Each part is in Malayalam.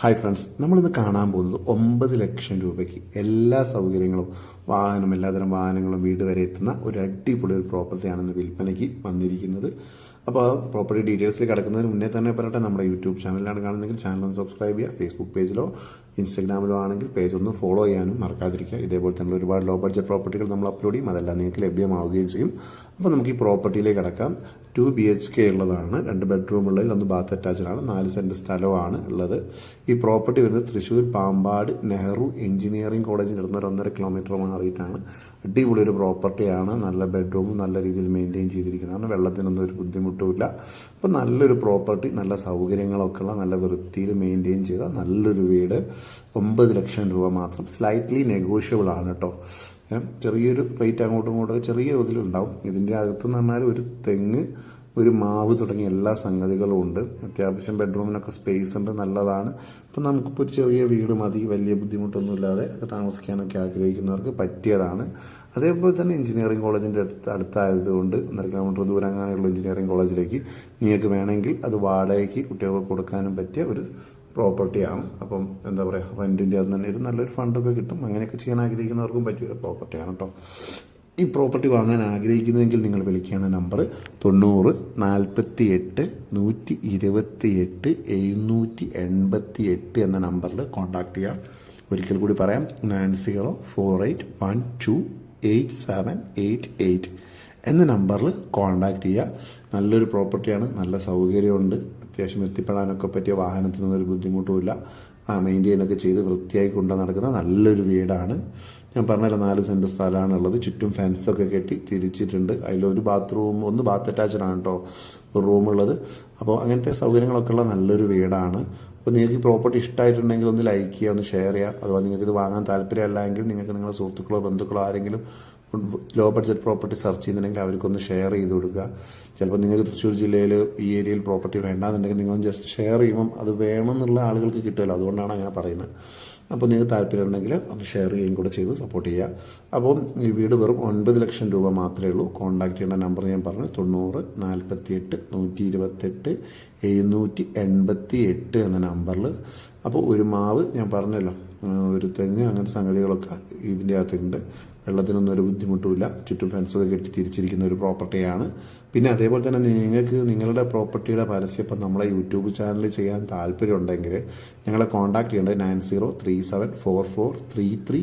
ഹായ് ഫ്രണ്ട്സ് നമ്മളിന്ന് കാണാൻ പോകുന്നത് ഒമ്പത് ലക്ഷം രൂപയ്ക്ക് എല്ലാ സൗകര്യങ്ങളും വാഹനം എല്ലാതരം വാഹനങ്ങളും വീട് വരെ എത്തുന്ന ഒരു അടിപൊളി ഒരു പ്രോപ്പർട്ടിയാണ് ഇന്ന് വിൽപ്പനയ്ക്ക് വന്നിരിക്കുന്നത്. അപ്പോൾ ആ പ്രോപ്പർട്ടി ഡീറ്റെയിൽസിൽ കിടക്കുന്നതിന് മുന്നേ തന്നെ പറയട്ടെ നമ്മുടെ യൂട്യൂബ് ചാനലിലാണ് കാണുന്നതെങ്കിൽ ചാനൽ ഒന്ന് സബ്സ്ക്രൈബ് ചെയ്യുക ഫേസ്ബുക്ക് പേജിലോ ഇൻസ്റ്റാഗ്രാമിലോ ആണെങ്കിൽ പേജ് ഒന്ന് ഫോളോ ചെയ്യാനും മറക്കാതിരിക്കുക. ഇതേപോലെ തന്നെ ഒരുപാട് ലോ ബഡ്ജറ്റ് പ്രോപ്പർട്ടികൾ നമ്മൾ അപ്ലോഡ് ചെയ്യും. അതെല്ലാം നിങ്ങൾക്ക് ലഭ്യമാവുകയും ചെയ്യും. അപ്പോൾ നമുക്ക് ഈ പ്രോപ്പർട്ടിയിലേക്ക് കിടക്കാം ടു ബി എച്ച് കെ ഉള്ളതാണ്. രണ്ട് ബെഡ്റൂം ഉള്ളതിൽ ഒന്ന് ബാത്ത് അറ്റാച്ച്ഡ് ആണ്. നാല് സെന്റ് സ്ഥലമാണ് ഉള്ളത്. ഈ പ്രോപ്പർട്ടി വരുന്നത് തൃശ്ശൂർ പാമ്പാട് നെഹ്റു എഞ്ചിനീയറിംഗ് കോളേജിൽ അടുത്ത് ഒരു ഒന്നര കിലോമീറ്റർ മാറിയിട്ടാണ്. അടിപൊളി ഒരു പ്രോപ്പർട്ടിയാണ് നല്ല ബെഡ്റൂമും നല്ല രീതിയിൽ മെയിന്റെയിൻ ചെയ്തിരിക്കുന്നതാണ് വെള്ളത്തിനൊന്നും ഒരു ബുദ്ധിമുട്ടുമില്ല. അപ്പോൾ നല്ലൊരു പ്രോപ്പർട്ടി നല്ല സൗകര്യങ്ങളൊക്കെ ഉള്ള നല്ല വൃത്തിയിൽ മെയിന്റെയിൻ ചെയ്ത നല്ലൊരു വീട്. ഒമ്പത് ലക്ഷം രൂപ മാത്രം. സ്ലൈറ്റ്ലി നെഗോഷ്യബിൾ ആണ് കേട്ടോ ചെറിയൊരു റേറ്റ് അങ്ങോട്ടും ഇങ്ങോട്ടും ചെറിയ ഇതിലുണ്ടാവും. ഇതിന്റെ അകത്തെന്ന് പറഞ്ഞാൽ ഒരു തെങ്ങ് ഒരു മാവ് തുടങ്ങിയ എല്ലാ സംഗതികളും ഉണ്ട്. അത്യാവശ്യം ബെഡ്റൂമിനൊക്കെ സ്പേസ് ഉണ്ട് നല്ലതാണ്. ഇപ്പം നമുക്കിപ്പോൾ ഒരു ചെറിയ വീട് മതി വലിയ ബുദ്ധിമുട്ടൊന്നുമില്ലാതെ താമസിക്കാനൊക്കെ ആഗ്രഹിക്കുന്നവർക്ക് പറ്റിയതാണ്. അതേപോലെ തന്നെ എഞ്ചിനീയറിംഗ് കോളേജിന്റെ അടുത്ത് അടുത്തായതുകൊണ്ട് ഒന്നര കിലോമീറ്റർ ദൂരം അങ്ങനെയുള്ള എഞ്ചിനീയറിംഗ് കോളേജിലേക്ക് നിങ്ങൾക്ക് വേണമെങ്കിൽ അത് വാടകയ്ക്ക് കുട്ടികൾക്ക് കൊടുക്കാനും പറ്റിയ ഒരു പ്രോപ്പർട്ടിയാണ് അപ്പം എന്താ പറയുക റെന്റിന്റെ അത് തന്നെ ഒരു നല്ലൊരു ഫണ്ടൊക്കെ കിട്ടും. അങ്ങനെയൊക്കെ ചെയ്യാൻ ആഗ്രഹിക്കുന്നവർക്കും പറ്റിയൊരു പ്രോപ്പർട്ടിയാണ് കേട്ടോ ഈ പ്രോപ്പർട്ടി വാങ്ങാൻ ആഗ്രഹിക്കുന്നതെങ്കിൽ നിങ്ങൾ വിളിക്കേണ്ട നമ്പർ തൊണ്ണൂറ് നാൽപ്പത്തി എട്ട് നൂറ്റി ഇരുപത്തി എട്ട് എഴുന്നൂറ്റി എൺപത്തി എട്ട് എന്ന നമ്പറിൽ കോൺടാക്ട് ചെയ്യാം. ഒരിക്കൽ കൂടി പറയാം nine zero four eight one two eight seven eight eight എന്ന നമ്പറിൽ കോൺടാക്ട് ചെയ്യുക. നല്ലൊരു പ്രോപ്പർട്ടിയാണ് നല്ല സൗകര്യമുണ്ട്. അത്യാവശ്യം എത്തിപ്പെടാനൊക്കെ പറ്റിയ വാഹനത്തിനൊന്നും ഒരു ബുദ്ധിമുട്ടുമില്ല. മെയിന്റെയിനൊക്കെ ചെയ്ത് വൃത്തിയായി കൊണ്ടു നടക്കുന്ന നല്ലൊരു വീടാണ്. ഞാൻ പറഞ്ഞല്ലോ നാല് സെന്റ് സ്ഥലമാണ് ഉള്ളത്. ചുറ്റും ഫെൻസൊക്കെ കെട്ടി തിരിച്ചിട്ടുണ്ട്. അതിലൊരു ബാത്റൂം ഒന്ന് ബാത്ത് അറ്റാച്ച്ഡ് ആണ് കേട്ടോ റൂമുള്ളത് അപ്പോൾ അങ്ങനത്തെ സൗകര്യങ്ങളൊക്കെ ഉള്ള നല്ലൊരു വീടാണ്. അപ്പോൾ നിങ്ങൾക്ക് ഈ പ്രോപ്പർട്ടി ഇഷ്ടമായിട്ടുണ്ടെങ്കിൽ ഒന്ന് ലൈക്ക് ചെയ്യുക ഒന്ന് ഷെയർ ചെയ്യുക. അഥവാ നിങ്ങൾക്ക് ഇത് വാങ്ങാൻ താല്പര്യമല്ല എങ്കിൽ നിങ്ങൾക്ക് നിങ്ങളുടെ സുഹൃത്തുക്കളോ ബന്ധുക്കളോ ആരെങ്കിലും ലോ ബഡ്ജറ്റ് പ്രോപ്പർട്ടി സെർച്ച് ചെയ്യുന്നുണ്ടെങ്കിൽ അവർക്കൊന്ന് ഷെയർ ചെയ്ത് കൊടുക്കുക. ചിലപ്പോൾ നിങ്ങൾക്ക് തൃശ്ശൂർ ജില്ലയിൽ ഈ ഏരിയയിൽ പ്രോപ്പർട്ടി വേണ്ടാന്നുണ്ടെങ്കിൽ നിങ്ങൾ ജസ്റ്റ് ഷെയർ ചെയ്യുമ്പം അത് വേണമെന്നുള്ള ആളുകൾക്ക് കിട്ടുമല്ലോ. അതുകൊണ്ടാണ് അങ്ങനെ പറയുന്നത്. അപ്പോൾ നിങ്ങൾക്ക് താല്പര്യം ഉണ്ടെങ്കിൽ ഒന്ന് ഷെയർ ചെയ്യുകയും കൂടെ ചെയ്ത് സപ്പോർട്ട് ചെയ്യുക. അപ്പോൾ ഈ വീട് വെറും ഒൻപത് ലക്ഷം രൂപ മാത്രമേ ഉള്ളൂ. കോൺടാക്ട് ചെയ്യേണ്ട നമ്പർ ഞാൻ പറഞ്ഞു. തൊണ്ണൂറ് നാൽപ്പത്തി എട്ട് നൂറ്റി ഇരുപത്തെട്ട് എഴുന്നൂറ്റി എൺപത്തി എട്ട് എന്ന നമ്പറിൽ അപ്പോൾ ഒരു മാവ് ഞാൻ പറഞ്ഞല്ലോ. ഒരു തെങ്ങ് അങ്ങനത്തെ സംഗതികളൊക്കെ ഇതിന്റെ അകത്തുണ്ട്. വെള്ളത്തിനൊന്നും ഒരു ബുദ്ധിമുട്ടുമില്ല. ചുറ്റും ഫെൻസൊക്കെ കെട്ടി തിരിച്ചിരിക്കുന്ന ഒരു പ്രോപ്പർട്ടിയാണ് പിന്നെ അതേപോലെ തന്നെ നിങ്ങൾക്ക് നിങ്ങളുടെ പ്രോപ്പർട്ടിയുടെ പരസ്യം ഇപ്പം നമ്മളെ യൂട്യൂബ് ചാനലിൽ ചെയ്യാൻ താല്പര്യം ഉണ്ടെങ്കിൽ ഞങ്ങളെ കോൺടാക്ട് ചെയ്യേണ്ടത് nine zero three seven four four three three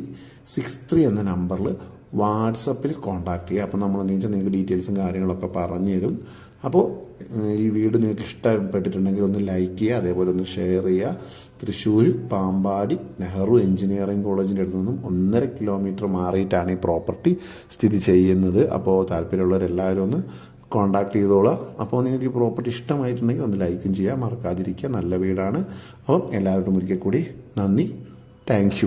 six three എന്ന നമ്പറിൽ വാട്സപ്പിൽ കോൺടാക്ട് ചെയ്യുക. അപ്പോൾ നമ്മൾ നീച്ച നിങ്ങൾക്ക് ഡീറ്റെയിൽസും കാര്യങ്ങളൊക്കെ പറഞ്ഞു തരും അപ്പോൾ ഈ വീട് നിങ്ങൾക്ക് ഇഷ്ടപ്പെട്ടിട്ടുണ്ടെങ്കിൽ ഒന്ന് ലൈക്ക് ചെയ്യുക അതേപോലെ ഒന്ന് ഷെയർ ചെയ്യുക. തൃശ്ശൂർ പാമ്പാടി നെഹ്റു എഞ്ചിനീയറിംഗ് കോളേജിന്റെ അടുത്ത് നിന്നും ഒന്നര കിലോമീറ്റർ മാറിയിട്ടാണ് ഈ പ്രോപ്പർട്ടി സ്ഥിതി ചെയ്യുന്നത്. അപ്പോൾ താല്പര്യമുള്ളവരെല്ലാവരും ഒന്ന് കോൺടാക്ട് ചെയ്തോളാം. അപ്പോൾ നിങ്ങൾക്ക് ഈ പ്രോപ്പർട്ടി ഇഷ്ടമായിട്ടുണ്ടെങ്കിൽ ഒന്ന് ലൈക്കും ചെയ്യുക മറക്കാതിരിക്കുക. നല്ല വീടാണ്. അപ്പം എല്ലാവരോടും ഒരിക്കൽ കൂടി നന്ദി. താങ്ക്